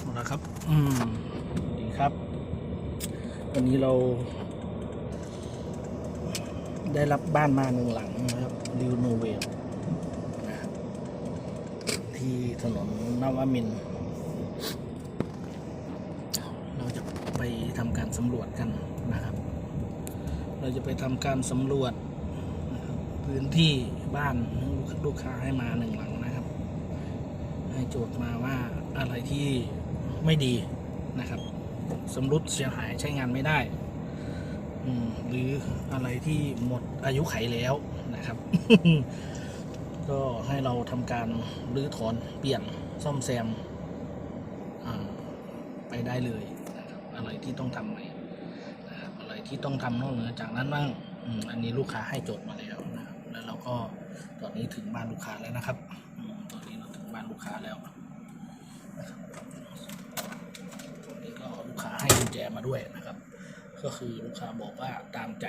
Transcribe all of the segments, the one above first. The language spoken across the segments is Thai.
เอาละครับ อืมดีครับ วันนี้เรา ได้รับบ้านมาหนึ่งหลังนะครับริวโนเวลนะครับที่ถนนนวมินทร์เราจะไปทำการสำรวจกันนะครับ เราจะไปทำการสำรวจนะครับพื้นที่บ้านลูกค้าให้มาหนึ่งหลังนะครับ ให้โจทย์มาว่าอะไรที่ ไม่ดีนะครับสำรุดเสียหายใช้งานไม่ได้อืมหรืออะไรที่หมดอายุไขแล้วนะครับ ก็ให้เราทำการรื้อถอนเปลี่ยนซ่อมแซมอ่าไปได้เลยนะครับอะไรที่ต้องทำใหม่นะครับอะไรที่ต้องทำนอกเหนือจากนั้นบ้างอืมอันนี้ลูกค้าให้โจทย์มาแล้วนะครับแล้วเราก็ตอนนี้ถึงบ้านลูกค้าแล้วนะครับอืมตอนนี้เราถึงบ้านลูกค้าแล้วนะครับตอนนี้ก็ลูกค้าให้กุ ญแจมาด้วยนะครับ ก็คือลูกค้าบอกว่าตามใจ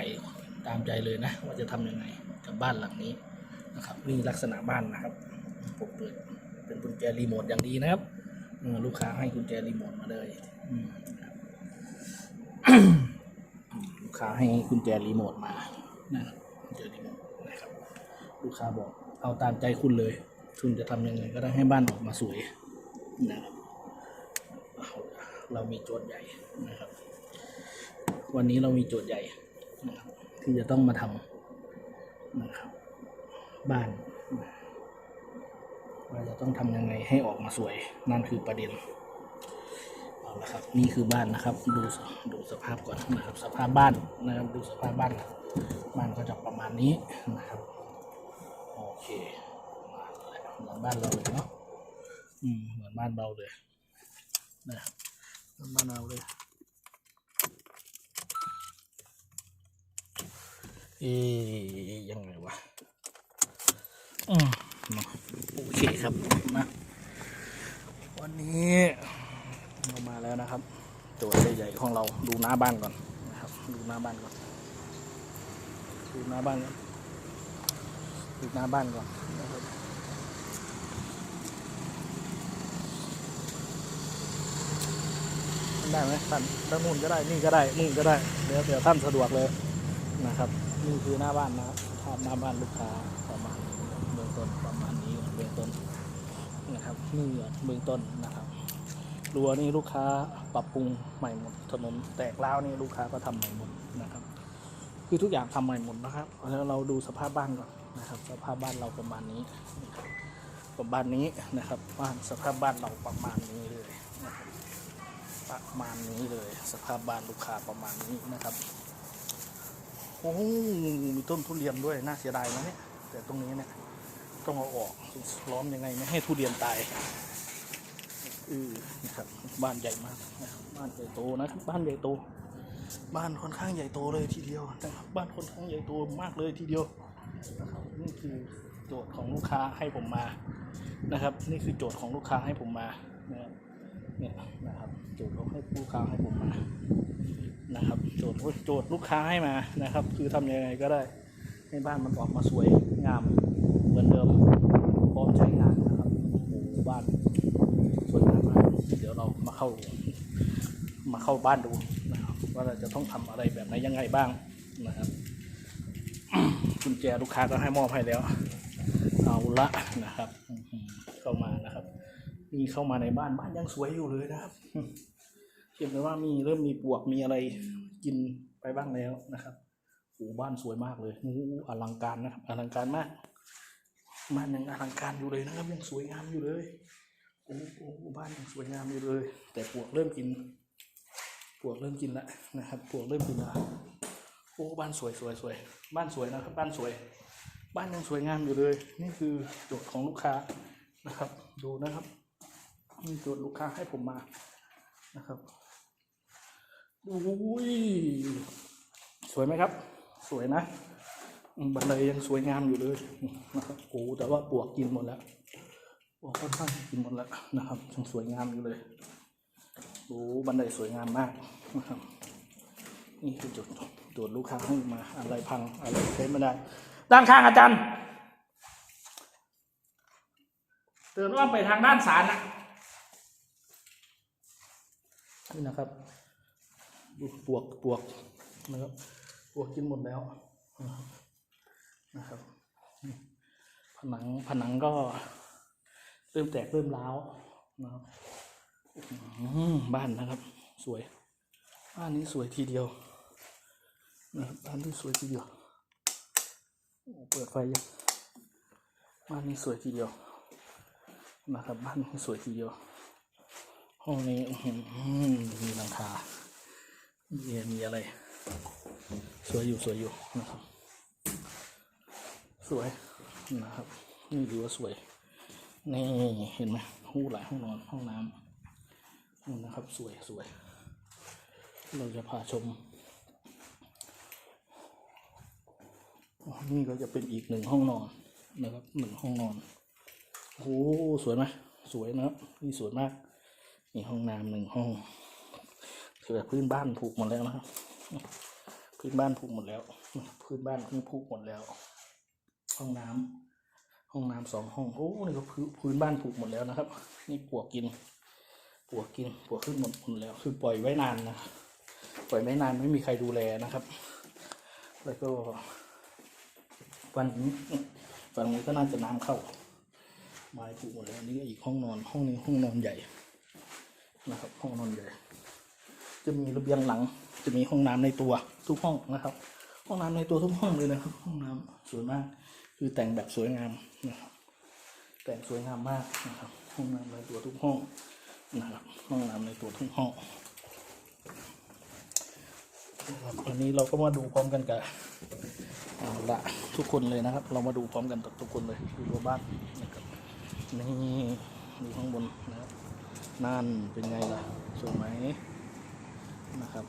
ตามใจเลยนะ ว่าจะทำยังไงกับบ้านหลังนี้นะครับ นี่ลักษณะบ้านนะครับผมเปิดเป็นกุญแจรีโมทอย่างดีนะครับลูกค้าให้กุญแจรีโมทมาเลยลูกค้าให้กุญแจรีโมทมานะกุญแจรีโมทนะครับ ลูกค้าบอกเอาตามใจคุณเลย คุณจะทำยังไงก็ได้ให้บ้านออกมาสวยนะครับ เรามีโจทย์ใหญ่นะครับ วันนี้เรามีโจทย์ใหญ่นะครับที่จะต้องมาทำนะครับ บ้านว่าจะต้องทำยังไงให้ออกมาสวย นั่นคือประเด็นเอาละครับนี่คือบ้านนะครับ ดูดูสภาพก่อนนะครับ สภาพบ้านนะครับ ดูสภาพบ้านบ้านก็จะประมาณนี้นะครับโอเคมาแล้วเหมือนบ้านเราเลยเนาะอืมเหมือนบ้านเราเลยนะครับ มือนบ้านเราเลยเอ๊ยยังไงวะอืมมาโอเคครับมาวันนี้เรามาแล้วนะครับโจทย์ใหญ่ๆของเราดูหน้าบ้านก่อนนะครับ ดูหน้าบ้านก่อนดูหน้าบ้านก่อนดูหน้าบ้านก่อนนะครับ ได้ไหมท่านด้านนู่นก็ได้นี่ก็ได้นี่ก็ได้เดี๋ยวเดี๋ยวท่านสะดวกเลยนะครับ นี่คือหน้าบ้านนะครับภาพหน้าบ้านลูกค้าประมาณเบื้องต้นประมาณนี้เบื้องต้นนะครับนี่ก่อเบื้องต้นนะครับรั้วนี่ลูกค้าปรับปรุงใหม่หมดถนนแตกร้าวนี่ลูกค้าก็ทำใหม่หมดนะครับ คือทุกอย่างทำใหม่หมดนะครับแล้วเราดูสภาพบ้านก่อนนะครับ สภาพบ้านเราประมาณนี้ประมาณนี้นะครับบ้านสภาพบ้านเราประมาณนี้เลยนะครับ ประมาณนี้เลย สภาพบ้านลูกค้าประมาณนี้นะครับโอ้โหมีต้นทุเรียนด้วยน่าเสียดายนะเนี่ยแต่ตรงนี้เนี่ยต้องเอาออกล้อมยังไงไม่ให้ทุเรียนตายอือนะครับบ้านใหญ่มากนะครับบ้านใหญ่โตนะครับบ้านใหญ่โต บ้านค่อนข้างใหญ่โตเลยทีเดียวนะครับบ้านค่อนข้างใหญ่โตมากเลยทีเดียวนะครับนี่คือโจทย์ของลูกค้าให้ผมมานะครับ นี่คือโจทย์ของลูกค้าให้ผมมานะครับ เนี่ยนะครับโจทย์ของให้ลูกค้าให้ผมมานะครับ โจทย์โจทย์ลูกค้าให้มานะครับ คือทำยังไงก็ได้ให้บ้านมันออกมาสวยงามเหมือนเดิมพร้อมใช้งานนะครับโอ้โหบ้านสวยงามมากเดี๋ยวเรามาเข้า มาเข้าบ้านดูนะครับว่าเราจะต้องทำอะไรแบบไหนยังไงบ้างนะครับกุญแจลูกค้าก็ให้มอบให้แล้ว เอาละนะครับ เข้ามา นี่เข้ามาในบ้านบ้านยังสวยอยู่เลยนะครับเห็นเลยว่ามีเริ่มมีปลวกมีอะไรกินไปบ้างแล้วนะครับโอ้บ้านสวยมากเลยโอ้อลังการนะครับอลังการมากบ้านยังอลังการอยู่เลยนะครับ ยังสวยงามอยู่เลยโอ้โอ้บ้านยังสวยงามอยู่เลย แต่ปลวกเริ่มกินปลวกเริ่มกินแล้วนะครับปลวกเริ่มกินแล้วโอ้บ้านสวยสวยสวยบ้านสวยนะครับ บ้านสวย บ้านยังสวยงามอยู่เลย นี่คือโจทย์ของลูกค้านะครับ ดูนะครับ นี่โจทย์ลูกค้าให้ผมมานะครับอุ้ยสวยไหมครับ สวยนะบันไดยังสวยงามอยู่เลยนะครับโอ้แต่ว่าปวกกินหมดแล้วปวกค่อนข้างกินหมดแล้วนะครับยังสวยงามอยู่เลยโอ้บันไดสวยงามมากนะครับนี่คือจุดจุดลูกค้าให้มาอะไรพังอะไรใช้ไม่ได้ด้านข้างอาจารย์เดินอ้อมไปทางด้านศาลนะ นี่นะครับดูปวกปวกนะครับปวกกินหมดแล้วนะครับผนังผนังก็เริ่มแตกเริ่มร้าวนะครับบ้านนะครับ สวย บ้านนี้สวยทีเดียวนะครับบ้านที่สวยทีเดียวเปิดไฟยังบ้านนี้สวยทีเดียวนะครับบ้านนี้สวยทีเดียว ห้องนี้มีหลังคามีมีอะไร สวยอยู่สวยอยู่นะครับ สวยนะครับ นี่ถือว่าสวย นี่เห็นไหมหูหลายห้องนอนห้องน้ำนี่นะครับ สวยสวย เราจะพาชม นี่ก็จะเป็นอีกหนึ่งห้องนอนนะครับหนึ่งห้องนอน โอ้โหสวยไหมสวยนะครับนี่สวยมาก นี่ห้องน้ำหนึ่งห้องคือแบบพื้นบ้านผูกหมดแล้วนะครับ พื้นบ้านผูกหมดแล้ว พื้นบ้านพิ่งผูกหมดแล้ว ห้องน้ำห้องน้ำสองห้องโอ้นี่ก็พื้นพื้นบ้านผูกหมดแล้วนะครับ นี่ปวกกินปวกกินปวกขึ้นหมดหมดแล้ว คือปล่อยไว้นานนะปล่อยไว้นานไม่มีใครดูแลนะครับ แล้วก็ วันนี้วันนี้ก็น่าจะน้ำเข้าไม้ผูกหมดแล้วนนี่ก็อีกห้องนอนห้องนี้ห้องนอนใหญ่ นะครับ ห้องนอนใหญ่จะมีระเบียงหลัง จะมีห้องน้ำในตัวทุกห้องนะครับ ห้องน้ำในตัวทุกห้องเลยนะครับ ห้องน้ำสวยมาก คือแต่งแบบสวยงามนะครับ แต่งสวยงามมากนะครับ ห้องน้ำในตัวทุกห้องนะครับ ห้องน้ำในตัวทุกห้องนะครับวันนี้เราก็มาดูพร้อมกันกับเอาละทุกคนเลยนะครับ เรามาดูพร้อมกันกับทุกคนเลยดูตัวบ้านนะครับนี่ดูข้างบนนะครับ นั่นเป็นไงล่ะสวยไหมนะครับ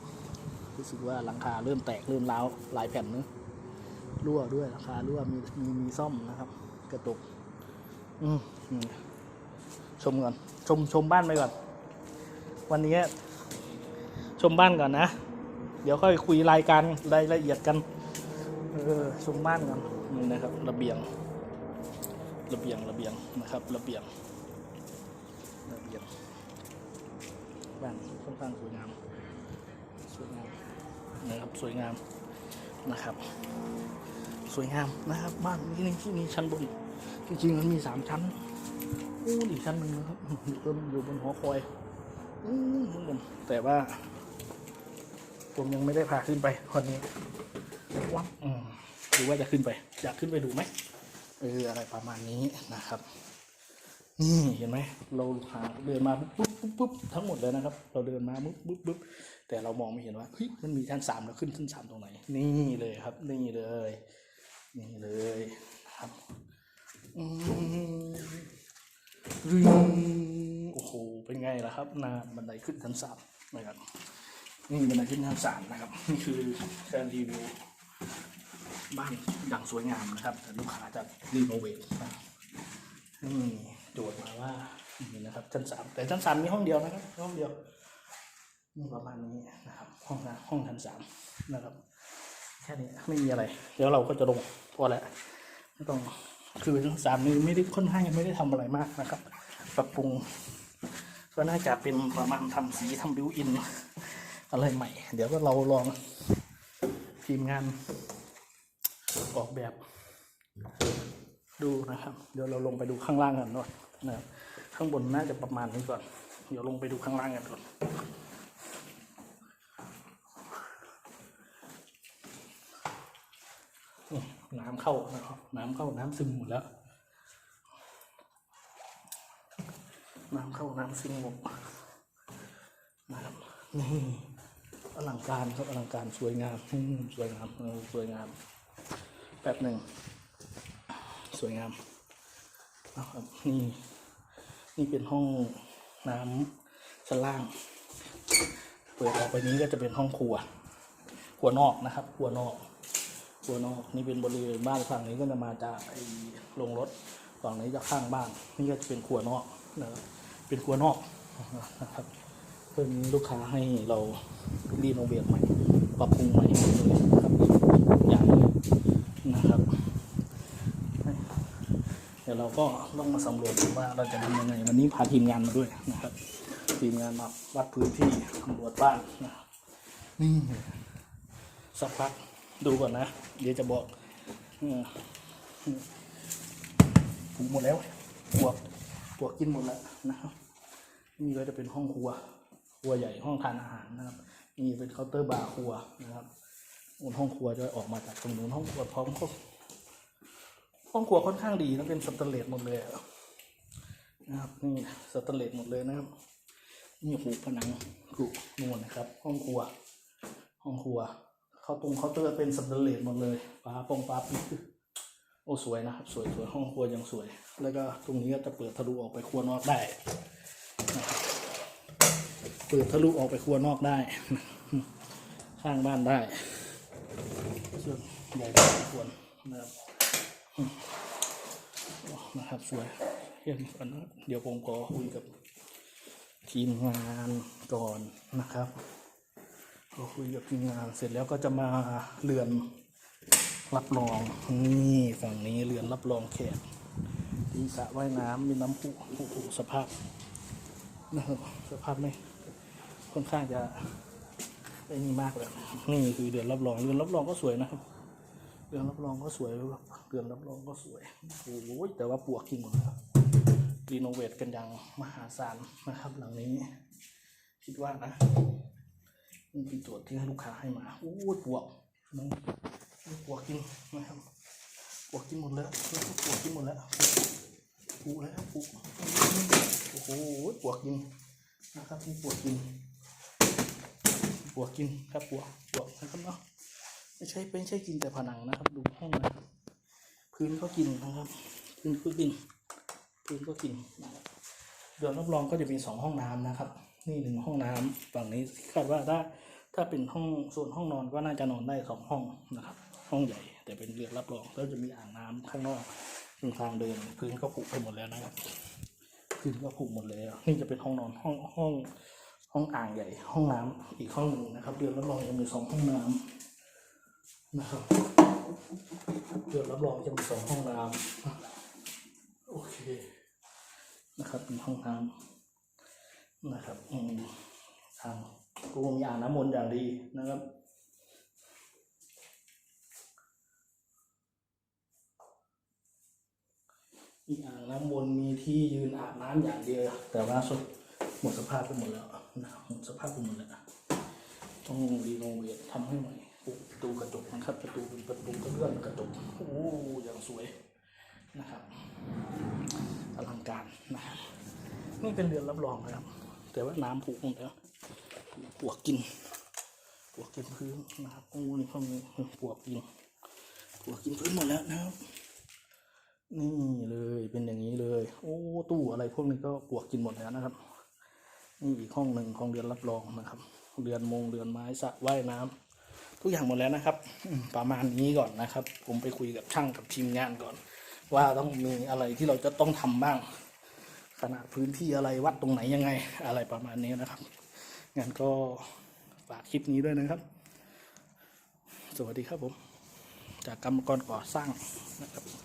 รู้สึกว่าหลังคาเริ่มแตกเริ่มร้าวหลายแผ่นเนอะรั่วด้วยหลังคารั่วมีมีมีซ่อมนะครับ กระจกอืมชมก่อนชมชมบ้านไปก่อน วันนี้ชมบ้านก่อนนะ เดี๋ยวค่อยคุยรายการรายละเอียดกัน เออชมบ้านกันนี่นะครับ ระเบียง ระเบียงระเบียงนะครับ ระเบียง ค่อนข้างสวยงาม สวยงามนะครับสวยงามนะครับ สวยงามนะครับ บ้านนี้นี่ที่มีชั้นบนจริงๆมันมีสามชั้นอู้อีกชั้นหนึ่งนะครับอยู่บนอยู่บนหอคอยอู้ข้างบนแต่ว่า ผมยังไม่ได้พาขึ้นไปวันนี้วับอืมหรือว่าจะขึ้นไปอยากขึ้นไปดูไหมเอออะไรประมาณนี้นะครับ นี่เห็นไหมเราหาเดินมาปุ๊บปุ๊บปุ๊บทั้งหมดเลยนะครับ เราเดินมาปุ๊บปุ๊บปุ๊บแต่เรามองไม่เห็นว่าเฮ้ยมันมีชั้นสามแล้วขึ้นชั้นสามตรงไหน นี่เลยครับ นี่เลย นี่เลยนะครับอืมรึงโอ้โหเป็นไงล่ะครับนาบันไดขึ้นชั้นสามนะครับนี่บันไดขึ้นชั้นสามนะครับนี่คือการรีวิวบ้านอย่างสวยงามนะครับแต่ลูกค้าจะรีโนเวทนี่ โจทย์มาว่านี่นะครับชั้นสามแต่ชั้นสามมีห้องเดียวนะครับห้องเดียวนี่ประมาณนี้นะครับ ห้องนะห้องชั้นสามนะครับแค่นี้ไม่มีอะไรเดี๋ยวเราก็จะลงพอแล้วไม่ต้องคือชั้นสามนี่ไม่ได้ค่อนข้างยังไม่ได้ทำอะไรมากนะครับ ปรับปรุงก็น่าจะเป็นประมาณทำสีทำบิวอิน อะไรใหม่ เดี๋ยวก็เราลองทีมงานออกแบบดูนะครับ เดี๋ยวเราลงไปดูข้างล่างกันก่อน นะข้างบนน่าจะประมาณนี้ก่อน เดี๋ยวลงไปดูข้างล่างกันก่อนน้ำเข้านะครับ น้ำเข้าน้ำซึมหมดแล้ว น้ำเข้าน้ำซึมหมดนะครับนี่อลังการครับอลังการสวยงามสวยงามสวยงามแป๊บหนึ่งสวยงาม นะครับนี่นี่เป็นห้องน้ำชั้นล่าง เปิดออกไปนี้ก็จะเป็นห้องครัวครัวนอกนะครับครัวนอกครัวนอกนี่เป็นบริเวณบ้านฝั่งนี้ก็จะมาจากไอ้โรงรถฝั่งนี้จะข้างบ้าน นี่ก็จะเป็นครัวนอกนะครับเป็นครัวนอกนะครับเพิ่มลูกค้าให้เรารีโนเวทใหม่ปรับปรุงใหม่หมดเลยนะครับอย่างนี้นะครับ เดี๋ยวเราก็ต้องมาสำรวจว่าเราจะทำยังไงวันนี้พาทีมงานมาด้วยนะครับ ทีมงานมาวัดพื้นที่ตำรวจบ้านนะครับนี่สักพักดูก่อนนะ เดี๋ยวจะบอกเออผูกหมดแล้วปวกปวกกินหมดแล้วนะครับ นี่ก็จะเป็นห้องครัวครัวใหญ่ห้องทานอาหารนะครับนี่เป็นเคาน์เตอร์บาร์ครัวนะครับบนห้องครัวจะออกมาจากตรงนู้นห้องครัวพร้อมห้อง ห้องครัวค่อนข้างดีนะเป็นสแตนเลสหมดเลยนะครับนี่สแตนเลสหมดเลยนะครับนี่หูผนังกุนวลนะครับ ห้องครัว ห้องครัวเข้าตรงเคาน์เตอร์เป็นสแตนเลสหมดเลยฟ้าปองฟ้าปิดโอ้สวยนะครับสวยสวยห้องครัวยังสวย แล้วก็ตรงนี้ก็จะเปิดทะลุออกไปครัวนอกได้ เปิดทะลุออกไปครัวนอกได้ ข้างบ้านได้ซึ่งใหญ่พอสมควรนะครับ นะครับสวยเยี่ยมก่อนนเดี๋ยวผมขอคุยกับทีมงานก่อนนะครับพอคุยกับทีมงานเสร็จแล้วก็จะมาเรือนรับรองนี่ฝั่งนี้เรือนรับรองแขกมีสระว่ายน้ำมีน้ำพุโอ้โหสภาพนะครับสภาพไม่ค่อนข้างจะไอ้นี่มากเลยนี่คือเดือนรับรองเดือนรับรองก็สวยนะครับ เดือนรับรองก็สวยเดือนรับรองก็สวยโอ้โหแต่ว่าปวกกินหมดแล้วรีโนเวทกันอย่างมหาศาลนะครับ หลังนี้ คิดว่านะนี่คือโจทย์ที่ให้ลูกค้าให้มาโอ้ยปวกน้องปวกกินนะครับปวกกินหมดแล้วปวกกินหมดแล้วปูแล้วปูโอ้โหปวกกินนะครับนี่ปวกกินปวกกินครับปวกปวกนะครับเนาะ ใช่เป็นใช่กินแต่ผนังนะครับ ดูห้องนะพื้นก็กินนะครับ พื้นก็กิน พื้นก็กินเดี๋ยวรับรองก็จะมีสองห้องน้ำนะครับ นี่หนึ่งห้องน้ำฝั่งนี้คาดว่าถ้าถ้าเป็นห้องส่วนห้องนอนก็น่าจะนอนได้สองห้องนะครับ ห้องใหญ่แต่เป็นเรือนรับรองแล้วจะมีอ่างน้ำข้างนอกตรงทางเดินพื้นก็ผุไปหมดแล้วนะครับพื้นก็ผุหมดเลยอะนี่จะเป็นห้องนอนห้องห้องห้องอ่างใหญ่ ห้องน้ำอีกห้องหนึ่งนะครับ เดือนรับรองจะมีสองห้องน้ำ นะครับเดือนรับรองจะมีสองห้องน้ำโอเค นะครับเป็นห้องน้ำนะครับอืมอ่างกูมีอ่างน้ำมนต์อย่างดีนะครับมีอ่างน้ำมนต์มีที่ยืนอาบน้ำอย่างเดียวแต่ว่าสุดหมดสภาพไปหมดแล้วนะหมดสภาพไปหมดแล้วต้องรีโนเวททำให้ใหม่ นะครับประตูเป็นประตูกระเลื่อนกระจกโอ้อย่างสวยนะครับอลังการนะครับนี่เป็นเรือนรับรองนะครับ แต่ว่าน้ำผุหมดแล้วปวกกินปวกกินพื้นนะครับโอ้นี่ห้องนี้ปวกกินปวกกินพื้นหมดแล้วนะครับนี่เลยเป็นอย่างนี้เลย โอ้ตู้อะไรพวกนี้ก็ปวกกินหมดแล้วนะครับนี่อีกห้องหนึ่งของเรือนรับรองนะครับ เรือนมงเรือนไม้สระว่ายน้ำ ทุกอย่างหมดแล้วนะครับ ประมาณนี้ก่อนนะครับ ผมไปคุยกับช่างกับทีมงานก่อน ว่าต้องมีอะไรที่เราจะต้องทำบ้าง ขนาดพื้นที่อะไรวัดตรงไหนยังไง อะไรประมาณนี้นะครับงั้นก็ฝากคลิปนี้ด้วยนะครับ สวัสดีครับผม จากกรรมกรก่อสร้างนะครับ